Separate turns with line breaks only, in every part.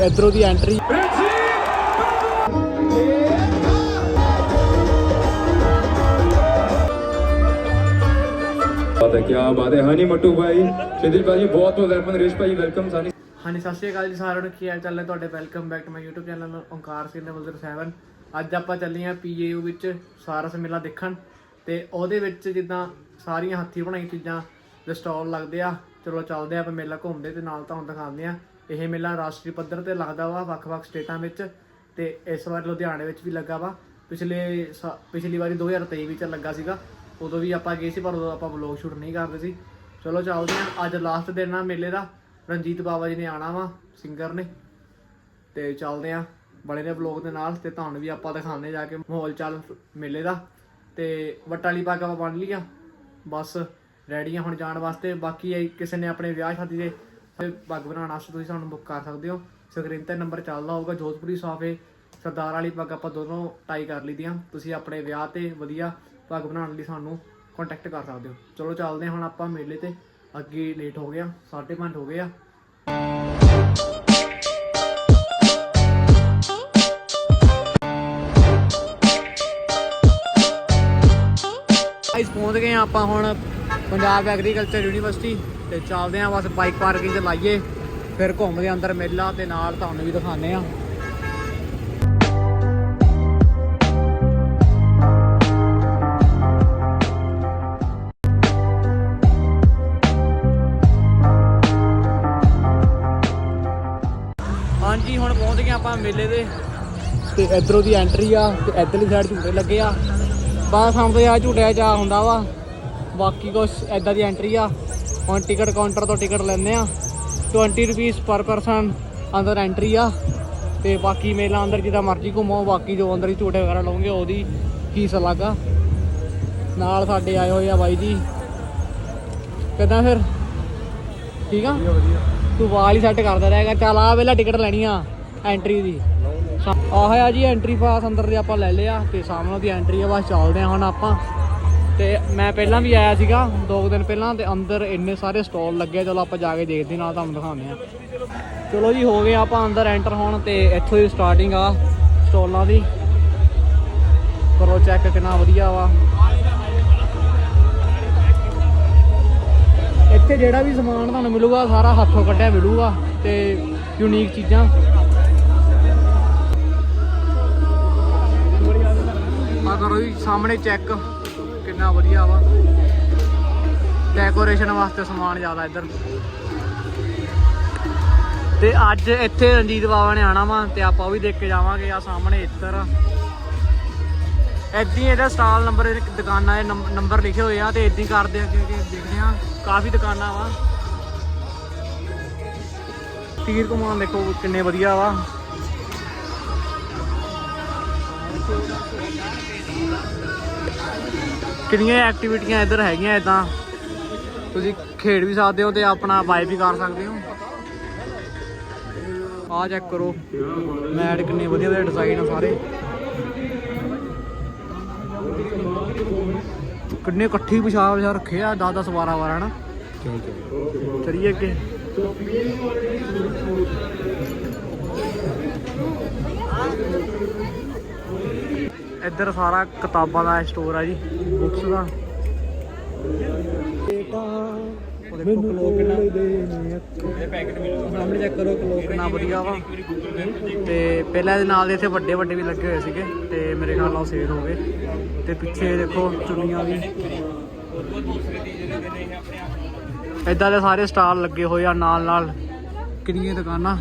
ਇਧਰੋਂ ਦੀ ਐਂਟਰੀ
ਬਾਤ ਹੈ ਕੀ ਬਾਤ ਹੈ ਹਨੀ ਮੱਟੂ ਭਾਈ ਸ਼ਿਦਿਲ ਭਾਈ ਬਹੁਤ ਬਹੁਤ ਵੈਲਕਮ ਨਰੇਸ਼ ਭਾਈ ਵੈਲਕਮ ਸਾਨੀ
ਹਾਂਜੀ ਸਤਿ ਸ਼੍ਰੀ ਅਕਾਲ ਜੀ ਸਾਰਿਆਂ ਨੂੰ। ਕੀ ਹਾਲ ਚਾਲ ਹੈ ਤੁਹਾਡੇ? Welcome back to my YouTube channel Onkar Singh number 7 ਅੱਜ ਆਪਾਂ ਚੱਲੇ ਹਾਂ PAU ਵਿੱਚ ਸਾਰਸ ਮੇਲਾ ਦੇਖਣ ਤੇ ਉਹਦੇ ਵਿੱਚ ਜਿੱਦਾਂ ਸਾਰੀਆਂ ਹੱਥੀ ਬਣਾਈ ਚੀਜ਼ਾਂ ਦੇ ਸਟਾਲ ਲੱਗਦੇ ਆ। ਚਲੋ ਚੱਲਦੇ ਆ ਆਪਾਂ ਮੇਲਾ ਘੁੰਮਦੇ ਤੇ ਨਾਲ ਤੁਹਾਨੂੰ ਦਿਖਾਉਂਦੇ ਆ। ਇਹ ਮੇਲਾ ਰਾਸ਼ਟਰੀ ਪੱਧਰ ਤੇ ਲੱਗਦਾ ਵਾ, ਵੱਖ-ਵੱਖ ਸਟੇਟਾਂ ਵਿੱਚ ਤੇ ਇਸ ਵਾਰ ਲੁਧਿਆਣੇ ਵਿੱਚ ਵੀ ਲੱਗਾ ਵਾ। ਪਿਛਲੇ ਸਾ- ਪਿਛਲੀ ਵਾਰੀ 2023 ਵਿੱਚ ਲੱਗਾ ਸੀਗਾ। ਉਦੋਂ ਵੀ ਆਪਾਂ ਗਏ ਸੀ, ਪਰ ਉਦੋਂ ਆਪਾਂ ਵਲੌਗ ਸ਼ੂਟ ਨਹੀਂ ਕਰਦੇ ਸੀ। ਚਲੋ ਚੱਲਦੇ ਆ ਅੱਜ ਲਾਸਟ ਦਿਨ ਆ ਮੇਲੇ ਦਾ। ਰਣਜੀਤ ਬਾਵਾ ਜੀ ਨੇ ਆਣਾ ਵਾ ਸਿੰਗਰ ਨੇ। ਤੇ ਚੱਲਦੇ ਆ ਬੜੇ ਨੇ ਵਲੌਗ ਦੇ ਨਾਲ ਤੇ ਤੁਹਾਨੂੰ ਵੀ ਆਪਾਂ ਦਿਖਾਉਂਦੇ ਜਾ ਕੇ ਮਾਹੌਲ ਚੱਲ ਮੇਲੇ ਦਾ। ਤੇ ਵਟਾਲੀ ਵਾਲੀ ਪੱਗ ਆਪਾਂ ਬੰਨ ਲਈ ਬਸ ਰੈਡੀ ਆ ਹੁਣ ਜਾਣ ਵਾਸਤੇ। ਬਾਕੀ ਕਿਸੇ ਨੇ ਆਪਣੇ ਵਿਆਹ ਸ਼ਾਦੀ ਦੇ ਫਿਰ ਪੱਗ ਬਣਾਉਣ ਵਾਸਤੇ ਤੁਸੀਂ ਸਾਨੂੰ ਬੁੱਕ ਕਰ ਸਕਦੇ ਹੋ। ਸਕਰੀਨ ਤੇ ਨੰਬਰ ਚੱਲਦਾ ਹੋਊਗਾ, ਜੋਧਪੁਰੀ ਸਾਫੇ, ਸਰਦਾਰ ਵਾਲੀ ਪੱਗ ਆਪਾਂ ਦੋਨੋਂ ਟਾਈ ਕਰ ਲਈਆਂ ਤੁਸੀਂ ਆਪਣੇ ਵਿਆਹ ਤੇ ਵਧੀਆ ਪੱਗ ਬਣਾਉਣ ਲਈ ਸਾਨੂੰ ਕੰਟੈਕਟ ਕਰ ਸਕਦੇ ਹੋ। ਚਲੋ ਚੱਲਦੇ ਹਾਂ ਹੁਣ ਆਪਾਂ ਮੇਲੇ ਤੇ। ਅੱਗੇ ਲੇਟ ਹੋ ਗਿਆ 5:30 ਹੋ ਗਏ ਆ। ਗਾਇਸ ਪਹੁੰਚ ਗਏ ਆ ਆਪਾਂ ਹੁਣ ਪੰਜਾਬ ਐਗਰੀਕਲਚਰ ਯੂਨੀਵਰਸਿਟੀ ਤੇ ਚੱਲਦੇ ਆ ਬਸ ਬਾਈਕ ਪਾਰਕਿੰਗ ਤੇ ਲਾਈਏ, ਫਿਰ ਘੁੰਮਦੇ ਅੰਦਰ ਮੇਲਾ ਤੇ ਨਾਲ ਤੁਹਾਨੂੰ ਵੀ ਦਿਖਾਣੇ ਆ ਹਾਂਜੀ, ਹੁਣ ਪਹੁੰਚ ਗਏ ਆਪਾਂ ਮੇਲੇ ਦੇ। ਤੇ ਇਧਰੋਂ ਦੀ ਐਂਟਰੀ ਆ ਤੇ ਇਧਰਲੀ ਸਾਈਡ ਝੂਟੇ ਲੱਗੇ ਆ। ਬਸ ਸਾਹਮਣੇ ਆ, ਝੂਟਿਆ ਜਾ ਹੁੰਦਾ ਵਾ। ਬਾਕੀ ਕੁਛ ਐਦਾਂ ਦੀ ਐਂਟਰੀ ਆ। ਹੁਣ ਟਿਕਟ ਕਾਊਂਟਰ ਤੋਂ ਟਿਕਟ ਲੈਂਦੇ ਆ। 20 ਰੁਪੀਸ ਪਰ ਪਰਸਨ ਅੰਦਰ ਐਂਟਰੀ ਆ। ਤੇ ਬਾਕੀ ਮੇਲਾ ਅੰਦਰ ਜਿੱਦਾਂ ਮਰਜ਼ੀ ਘੁੰਮੋ ਬਾਕੀ ਜੋ ਅੰਦਰ ਹੀ ਝੂਟੇ ਵਗੈਰਾ ਲਓਗੇ ਉਹਦੀ ਫੀਸ ਅਲੱਗ ਆ। ਨਾਲ ਸਾਡੇ ਆਏ ਹੋਏ ਆ ਬਾਈ ਜੀ। ਕਿੱਦਾਂ ਫਿਰ? ਠੀਕ ਆ? ਤੂੰ ਵਾਲ ਹੀ ਸੈੱਟ ਕਰਦਾ ਰਹੇਗਾ। ਚੱਲ ਆ ਵੇਲਾ ਟਿਕਟ ਲੈਣੀ ਆ ਐਂਟਰੀ ਦੀ। ਆਹ ਆ ਜੀ ਐਂਟਰੀ ਪਾਸ ਅੰਦਰ ਦੇ ਆਪਾਂ ਲੈ ਲਿਆ ਤੇ ਸਾਹਮਣੇ ਦੀ ਐਂਟਰੀ ਆ ਬਸ ਚੱਲਦੇ ਆ ਹੁਣ ਆਪਾਂ। ਤੇ ਮੈਂ ਪਹਿਲਾਂ ਵੀ ਆਇਆ ਸੀਗਾ ਦੋ ਕੁ ਦਿਨ ਪਹਿਲਾਂ ਤੇ ਅੰਦਰ ਇੰਨੇ ਸਾਰੇ ਸਟਾਲ ਲੱਗੇ ਚਲੋ ਆਪਾਂ ਜਾ ਕੇ ਦੇਖਦੇ ਨਾਲ ਤੁਹਾਨੂੰ ਦਿਖਾਉਂਦੇ ਆ ਚਲੋ ਜੀ, ਹੋ ਗਏ ਆਪਾਂ ਅੰਦਰ ਐਂਟਰ ਹੋਣ ਤੇ ਇੱਥੋਂ ਦੀ ਸਟਾਰਟਿੰਗ ਆ ਸਟਾਲਾਂ ਦੀ। ਕਰੋ ਚੈੱਕ ਕਿੰਨਾ ਵਧੀਆ ਵਾ। ਇੱਥੇ ਜਿਹੜਾ ਵੀ ਸਮਾਨ ਤੁਹਾਨੂੰ ਮਿਲੂਗਾ, ਸਾਰਾ ਹੱਥੋਂ ਕੱਢਿਆ ਮਿਲੂਗਾ ਤੇ ਯੂਨੀਕ ਚੀਜ਼ਾਂ। ਆ ਕਰੋ ਜੀ, ਸਾਹਮਣੇ ਚੈੱਕ ਕਿੰਨਾ ਵਧੀਆ ਵਾ। ਡੈਕੋਰੇਸ਼ਨ ਵਾਸਤੇ ਸਮਾਨ ਜ਼ਿਆਦਾ ਇੱਧਰ। ਤੇ ਅੱਜ ਇੱਥੇ ਰਣਜੀਤ ਬਾਵਾ ਨੇ ਆਣਾ ਵਾ ਤੇ ਆਪਾਂ ਉਹ ਵੀ ਦੇਖ ਕੇ ਜਾਵਾਂਗੇ ਆ ਸਾਹਮਣੇ ਇੱਧਰ। ਏਦਾਂ ਹੀ ਇਹਦਾ ਸਟਾਲ ਨੰਬਰ ਦੁਕਾਨਾਂ ਦੇ ਨੰਬਰ ਲਿਖੇ ਹੋਏ ਆ ਤੇ ਏਦਾਂ ਹੀ ਕਰਦੇ ਆ ਕਿ ਦੇਖਦੇ ਆ ਕਾਫੀ ਦੁਕਾਨਾਂ ਵਾ। ਤੀਰ ਕਮਾਨ ਦੇਖੋ ਕਿੰਨੇ ਵਧੀਆ ਵਾ। ਕਿੰਨੀਆਂ ਐਕਟੀਵਿਟੀਆਂ ਇੱਧਰ ਹੈਗੀਆਂ ਇਦਾਂ ਤੁਸੀਂ ਖੇਡ ਵੀ ਸਕਦੇ ਹੋ ਤੇ ਆਪਣਾ ਵਾਈਬ ਵੀ ਕਰ ਸਕਦੇ ਹੋ। ਆ ਚੈੱਕ ਕਰੋ। ਮੈਟ ਕਿੰਨੇ ਵਧੀਆ ਵਧੀਆ ਡਿਜ਼ਾਈਨ ਆ ਸਾਰੇ। ਕਿੰਨੇ ਇਕੱਠੀ ਵਿਛਾ ਵਿਛਾ ਰੱਖੇ ਆ 10 10 12 12 ਹਨਾ? ਚਲੀਏ ਅੱਗੇ। ਇੱਧਰ ਸਾਰਾ ਕਿਤਾਬਾਂ ਦਾ ਸਟੋਰ ਆ ਜੀ ਬੁੱਕਸ ਦਾ। ਉਹ ਦੇਖੋ ਕਲੋਕ ਕਿੰਨਾ ਸਾਹਮਣੇ ਚੈੱਕ ਕਰੋ ਕਲੋਕ ਕਿੰਨਾ ਵਧੀਆ ਵਾ। ਤੇ ਪਹਿਲਾਂ ਇਹਦੇ ਨਾਲ ਦੇ ਇੱਥੇ ਵੱਡੇ ਵੱਡੇ ਵੀ ਲੱਗੇ ਹੋਏ ਸੀਗੇ ਤੇ ਮੇਰੇ ਖਿਆਲ ਨਾਲ ਸੇਲ ਹੋ ਗਏ। ਤੇ ਪਿੱਛੇ ਦੇਖੋ ਚੁੰਨੀਆਂ ਵੀ। ਇਦਾਂ ਦੇ ਸਾਰੇ ਸਟਾਲ ਲੱਗੇ ਹੋਏ ਆ ਨਾਲ ਨਾਲ। ਕਿੰਨੀਆਂ ਦੁਕਾਨਾਂ।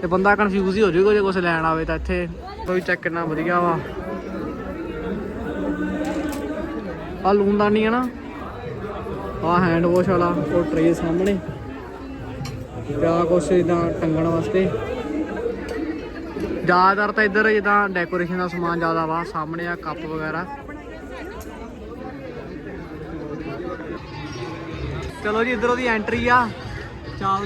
ਤੇ ਬੰਦਾ ਕਨਫਿਊਜ਼ ਹੀ ਹੋ ਜਾਊਗਾ ਜੇ ਕੁਝ ਲੈਣ ਆਵੇ ਤਾਂ ਇੱਥੇ। ਕੋਈ ਚੈੱਕ ਕਿੰਨਾ ਵਧੀਆ ਵਾ। ਆ ਲੂਣਦਾਨੀ ਹੈ ਨਾ। ਆ ਹੈਂਡ ਵਾਸ਼ ਵਾਲਾ ਉਹ ਟਰੇ ਸਾਹਮਣੇ। ਜਾਂ ਕੁਛ ਇਦਾਂ ਟੰਗਣ ਵਾਸਤੇ। ਜ਼ਿਆਦਾਤਰ ਤਾਂ ਇੱਧਰ ਜਿੱਦਾਂ ਡੈਕੋਰੇਸ਼ਨ ਦਾ ਸਮਾਨ ਜ਼ਿਆਦਾ ਵਾ, ਸਾਹਮਣੇ ਆ ਕੱਪ ਵਗੈਰਾ। ਚਲੋ ਜੀ, ਇੱਧਰ ਉਹਦੀ ਐਂਟਰੀ ਆ। ਚਾਲ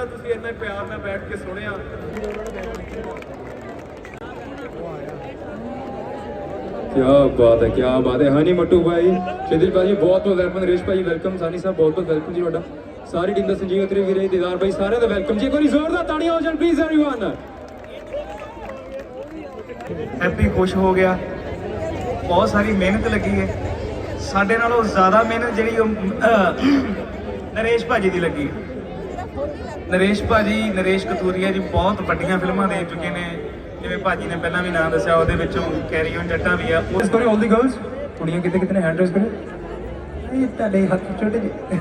ਇੰਨਾ ਪਿਆਰ ਦਿੱਤਾ ਤੁਸੀਂ ਇੰਨਾ ਪਿਆਰ ਨਾਲ ਬੈਠ ਕੇ ਸੁਣਿਆ
ਕੀ ਬਾਤ ਹੈ ਕੀ ਬਾਤ ਹੈ ਹਨੀ ਮੱਟੂ ਭਾਈ ਸ਼ਿਦਿਲ ਭਾਜੀ ਬਹੁਤ ਬਹੁਤ ਵੈਲਕਮ ਨਰੇਸ਼ ਭਾਈ ਵੈਲਕਮ ਸਾਨੀ ਸਾਹਿਬ ਬਹੁਤ ਬਹੁਤ ਵੈਲਕਮ ਜੀ ਤੁਹਾਡਾ ਸਾਰੀ ਟੀਮ ਦਾ ਸੰਜੀਵ ਅਤਰੀ ਵੀਰੇ ਦੀਦਾਰ ਭਾਈ ਸਾਰਿਆਂ ਦਾ ਵੈਲਕਮ ਜੀ ਇੱਕ ਵਾਰੀ ਜ਼ੋਰਦਾਰ ਤਾੜੀਆਂ ਹੋ ਜਾਣ ਪਲੀਜ਼ एवरीवन
ਹੈਪੀ ਖੁਸ਼ ਹੋ ਗਿਆ ਬਹੁਤ ਸਾਰੀ ਮਿਹਨਤ ਲੱਗੀ ਹੈ ਸਾਡੇ ਨਾਲੋਂ ਜ਼ਿਆਦਾ ਮਿਹਨਤ ਜਿਹੜੀ ਉਹ ਅਹ, ਨਰੇਸ਼ ਭਾਜੀ ਦੀ ਲੱਗੀ ਹੈ। ਨਰੇਸ਼ ਭਾਜੀ ਨਰੇਸ਼ ਕਤੂਰੀਆ ਜੀ ਬਹੁਤ ਵੱਡੀਆਂ ਫਿਲਮਾਂ ਦੇ ਚੁੱਕੇ ਨੇ। ਜਿਵੇਂ ਭਾਜੀ ਨੇ ਪਹਿਲਾਂ ਵੀ ਨਾਮ ਦੱਸਿਆ ਉਹਦੇ ਵਿੱਚੋਂ ਕੈਰੀ ਔਨ ਜੱਟਾਂ ਵੀ ਆ।
ਇਸ ਕਰੇ 올 ਦੀ ਗਰਲਸ ਕੁੜੀਆਂ ਕਿਤੇ ਕਿਤੇ ਹੈਂਡ ਰੇਸ ਕਰੋ? ਇਹ ਤੁਹਾਡੇ ਹੱਥ ਛੋਟੇ ਜਿਹੇ।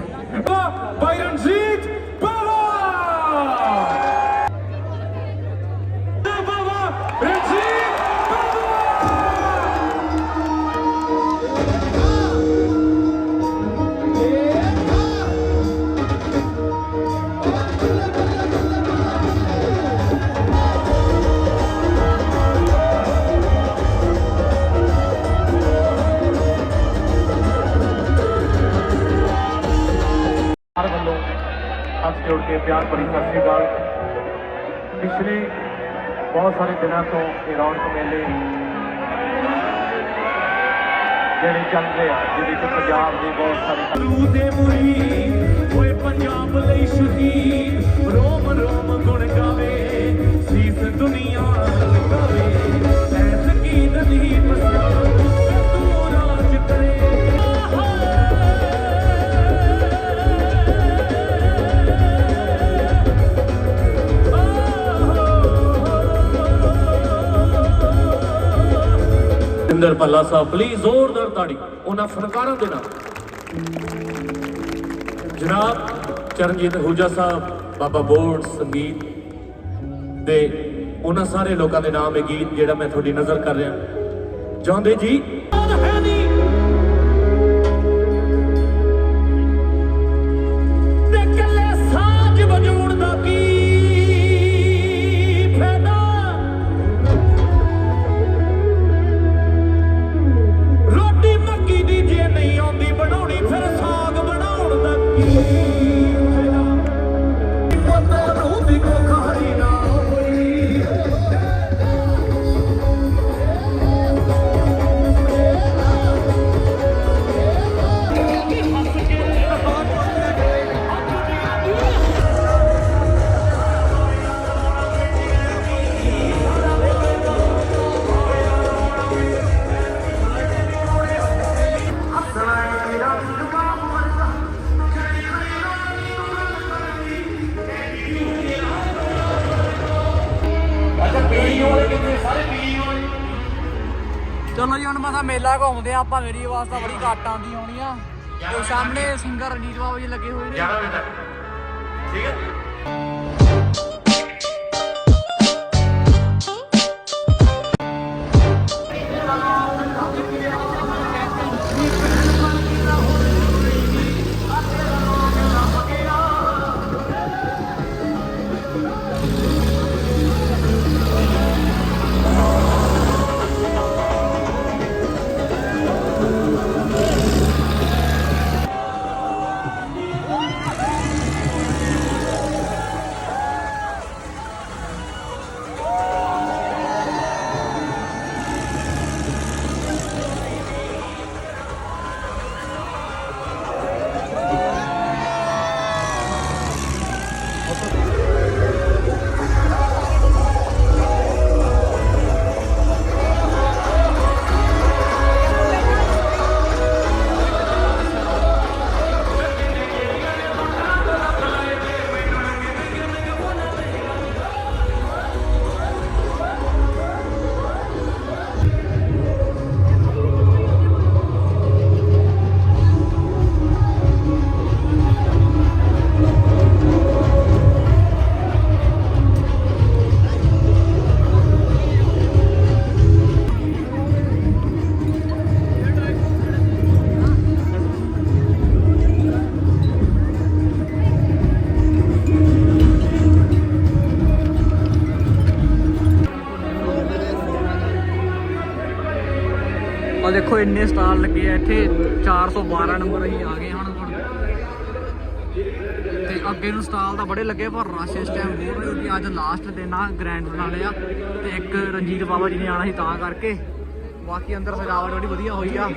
ਪਿਛਲੇ ਬਹੁਤ ਸਾਰੇ ਦਿਨਾਂ ਤੋਂ ਇਹ ਰੌਣਕ ਮੇਲੇ ਜਿਹੜੇ ਚੱਲਦੇ ਆ, ਜਿਹਦੇ ਵਿੱਚ ਪੰਜਾਬ ਦੀ ਬਹੁਤ ਸਾਰੇ
ਰੂ ਦੇ ਮੁਰੀ, ਓਏ ਪੰਜਾਬ ਲਈ ਸ਼ਹੀਦ ਰੋਮ ਰੋਮ ਗੁਣ ਗਾਵੇ, ਸੀਸ ਦੁਨੀਆ
ਭੱਲਾ ਸਾਹਿਬ ਪਲੀਜ਼ ਜ਼ੋਰਦਾਰ ਤਾੜੀ, ਉਹਨਾਂ ਫਨਕਾਰਾਂ ਦੇ ਨਾਲ। ਜਨਾਬ ਚਰਨਜੀਤ ਹੂਜਾ ਸਾਹਿਬ, ਬਾਬਾ ਬੋਰਡ ਸੰਗੀਤ ਦੇ ਉਹਨਾਂ ਸਾਰੇ ਲੋਕਾਂ ਦੇ ਨਾਮ ਇਹ ਗੀਤ ਜਿਹੜਾ ਮੈਂ ਤੁਹਾਡੀ ਨਜ਼ਰ ਕਰ ਰਿਹਾ। ਜਾਂਦੇ ਜੀ।
ਚਲੋ ਮੇਲਾ ਘੁੰਮਦੇ ਆ ਆਪਾਂ ਮੇਰੀ ਆਵਾਜ਼ ਤਾਂ ਬੜੀ ਘੱਟ ਆਉਂਦੀ ਹੋਣੀ ਆ। ਤੇ ਸਾਹਮਣੇ ਸਿੰਗਰ ਰਣਜੀਤ ਬਾਬਾ ਜੀ ਲੱਗੇ ਹੋਏ ਨੇ। ਆ ਦੇਖੋ, ਇੰਨੇ ਸਟਾਲ ਲੱਗੇ ਆ, ਇੱਥੇ 412 ਨੰਬਰ ਅਸੀਂ ਆ ਗਏ ਹੁਣ ਹੁਣ। ਤੇ ਅੱਗੇ ਨੂੰ ਸਟਾਲ ਤਾਂ ਬੜੇ ਲੱਗੇ, ਪਰ ਰਸ਼ ਇਸ ਟਾਈਮ ਬਹੁਤ ਹੈ ਕਿਉਂਕਿ ਅੱਜ ਲਾਸਟ ਦਿਨ ਆ ਗ੍ਰੈਂਡ ਫਿਨਾਲੇ ਆ, ਤੇ ਇੱਕ ਰਣਜੀਤ ਬਾਬਾ ਜੀ ਨੇ ਆਣਾ ਸੀ ਤਾਂ ਕਰਕੇ। ਬਾਕੀ ਅੰਦਰ ਸਜਾਵਟ ਬੜੀ ਵਧੀਆ ਹੋਈ ਆ।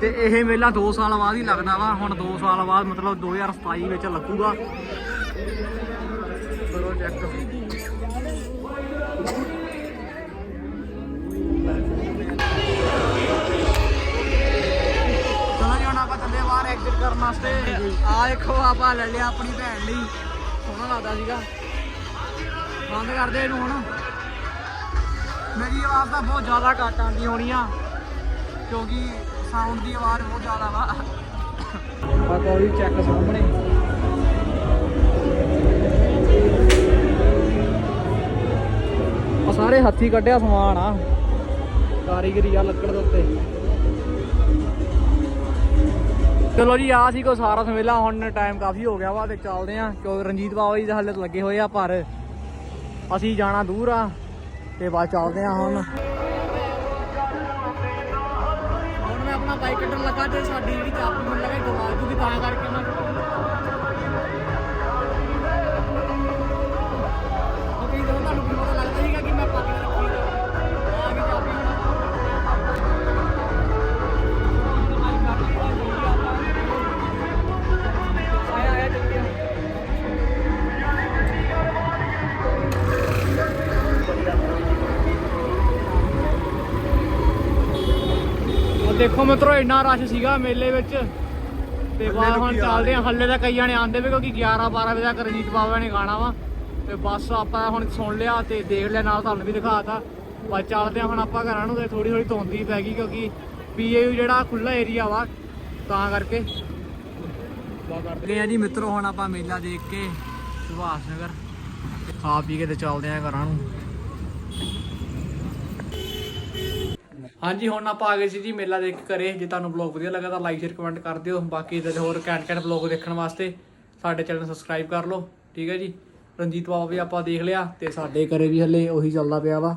ਤੇ ਇਹ ਮੇਲਾ 2 ਸਾਲ ਬਾਅਦ ਹੀ ਲੱਗਦਾ ਵਾ, ਹੁਣ 2 ਸਾਲ ਬਾਅਦ ਮਤਲਬ 2027 ਵਿੱਚ ਲੱਗੂਗਾ। ਕਰੋ ਚੈੱਕ ਐਗਜ਼ਿਟ ਕਰਨ ਵਾਸਤੇ ਆ ਦੇਖੋ, ਆਪਾਂ ਲੈ ਲਿਆ ਆਪਣੀ ਭੈਣ ਲਈ। ਸੋਹਣਾ ਲੱਗਦਾ ਸੀਗਾ। ਬੰਦ ਕਰਦੇ ਇਹਨੂੰ ਹੁਣ। ਮੇਰੀ ਆਵਾਜ਼ ਤਾਂ ਬਹੁਤ ਜ਼ਿਆਦਾ ਘੱਟ ਆਉਂਦੀ ਹੋਣੀ ਆ, ਕਿਉਂਕਿ ਸਾਊਂਡ ਦੀ ਆਵਾਜ਼ ਬਹੁਤ ਜ਼ਿਆਦਾ ਵਾ। ਆ ਕੋਈ ਚੈੱਕ ਸਾਹਮਣੇ। ਆ ਸਾਰੇ ਹੱਥੀ ਕੱਢਿਆ ਸਮਾਨ ਆ। ਕਾਰੀਗਰੀ ਆ ਲੱਕੜ ਦੇ ਉੱਤੇ। ਚਲੋ ਜੀ ਆ ਸੀ ਕੋ ਸਾਰਾ ਸਮੇਲਾ, ਹੁਣ ਟਾਈਮ ਕਾਫੀ ਹੋ ਗਿਆ ਵਾ ਤੇ ਚੱਲਦੇ ਆ ਕਿਉਂਕਿ ਰਣਜੀਤ ਬਾਵਾ ਜੀ ਦੇ ਹਾਲੇ ਲੱਗੇ ਹੋਏ ਆ, ਪਰ ਅਸੀਂ ਜਾਣਾ ਦੂਰ ਆ ਤੇ ਬਾਅਦ ਚੱਲਦੇ ਆ ਹੁਣ। ਹੁਣ ਮੈਂ ਆਪਣਾ ਬਾਈਕ ਕੱਢਣ ਲੱਗਾ ਤੇ ਸਾਡੀ ਜਿਹੜੀ ਚਾਬੀ, ਮੈਨੂੰ ਲੱਗਾ ਗਵਾ ਦੂਗੀ ਤਾਂ ਕਰਕੇ ਮੈਂ ਦੇਖੋ ਮਿੱਤਰੋ ਇੰਨਾ ਰਸ਼ ਸੀਗਾ ਮੇਲੇ ਵਿੱਚ। ਤੇ ਬਾਹਰ ਹੁਣ ਚੱਲਦੇ ਆ ਹੱਲੇ ਤਾਂ ਕਈਆਂ ਨੇ ਆਂਦੇ ਵੀ ਕਿਉਂਕਿ 11 12 ਵਜੇ ਤੱਕ ਰਣਜੀਤ ਬਾਬਾ ਨੇ ਗਾਣਾ ਵਾ। ਤੇ ਬਸ ਆਪਾਂ ਹੁਣ ਸੁਣ ਲਿਆ ਤੇ ਦੇਖ ਲਿਆ ਨਾਲ ਤੁਹਾਨੂੰ ਵੀ ਦਿਖਾਤਾ। ਬਸ ਚੱਲਦੇ ਆ ਹੁਣ ਆਪਾਂ ਘਰਾਂ ਨੂੰ ਤੇ ਥੋੜੀ ਥੋੜੀ ਧੁੰਦੀ ਪੈ ਗਈ ਕਿਉਂਕਿ ਪੀਏਯੂ ਜਿਹੜਾ ਖੁੱਲਾ ਏਰੀਆ ਵਾ ਤਾਂ ਕਰਕੇ। ਗਏ ਆ ਜੀ ਮਿੱਤਰੋ ਹੁਣ ਆਪਾਂ ਮੇਲਾ ਦੇਖ ਕੇ ਸੁਭਾਸ਼ ਨਗਰ। ਖਾ ਪੀ ਕੇ ਤੇ ਚੱਲਦੇ ਆ ਘਰਾਂ ਨੂੰ। ਹਾਂਜੀ, ਹੁਣ ਆਪਾਂ ਆ ਗਏ ਸੀ ਜੀ ਮੇਲਾ ਦੇਖ ਕੇ ਘਰੇ। ਜੇ ਤੁਹਾਨੂੰ ਬਲੌਗ ਵਧੀਆ ਲੱਗਾ ਤਾਂ ਲਾਈਕ ਸ਼ੇਅਰ ਕਮੈਂਟ ਕਰ ਦਿਓ। ਬਾਕੀ ਇਦਾਂ ਦੇ ਹੋਰ ਕੈਂਟ ਕੈਂਟ ਬਲੌਗ ਦੇਖਣ ਵਾਸਤੇ ਸਾਡੇ ਚੈਨਲ ਸਬਸਕ੍ਰਾਈਬ ਕਰ ਲਓ। ਠੀਕ ਹੈ ਜੀ? ਰਣਜੀਤ ਬਾਬਾ ਵੀ ਆਪਾਂ ਦੇਖ ਲਿਆ ਤੇ ਸਾਡੇ ਘਰੇ ਵੀ ਹਲੇ ਉਹੀ ਚੱਲਦਾ ਪਿਆ ਵਾ।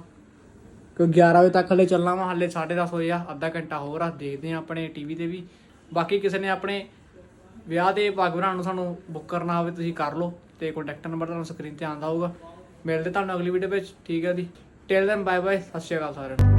ਕਿਉਂਕਿ 11 ਵਜੇ ਤੱਕ ਹਲੇ ਚੱਲਣਾ ਵਾ, ਹਲੇ 10:30 ਹੋਏ ਆ, ਅੱਧਾ ਘੰਟਾ ਹੋਰ ਆ। ਦੇਖਦੇ ਆ ਆਪਣੇ ਟੀਵੀ ਤੇ ਵੀ। ਬਾਕੀ ਕਿਸੇ ਨੇ ਆਪਣੇ ਵਿਆਹ ਦੇ ਭਾਗ ਬਣਾਉਣ ਨੂੰ ਸਾਨੂੰ ਬੁੱਕ ਕਰਨਾ ਹੋਵੇ, ਤੁਸੀਂ ਕਰ ਲਓ ਤੇ ਕੰਟੈਕਟ ਨੰਬਰ ਤੁਹਾਨੂੰ ਸਕਰੀਨ ਤੇ ਆਉਂਦਾ ਹੋਊਗਾ। ਮਿਲਦੇ ਤੁਹਾਨੂੰ ਅਗਲੀ ਵੀਡੀਓ ਵਿੱਚ। ਠੀਕ ਹੈ ਜੀ? ਟਿਲ ਦੈਨ ਬਾਏ ਬਾਏ ਸਤਿ ਸ਼੍ਰੀ ਅਕਾਲ ਸਾਰਿਆਂ ਨੂੰ।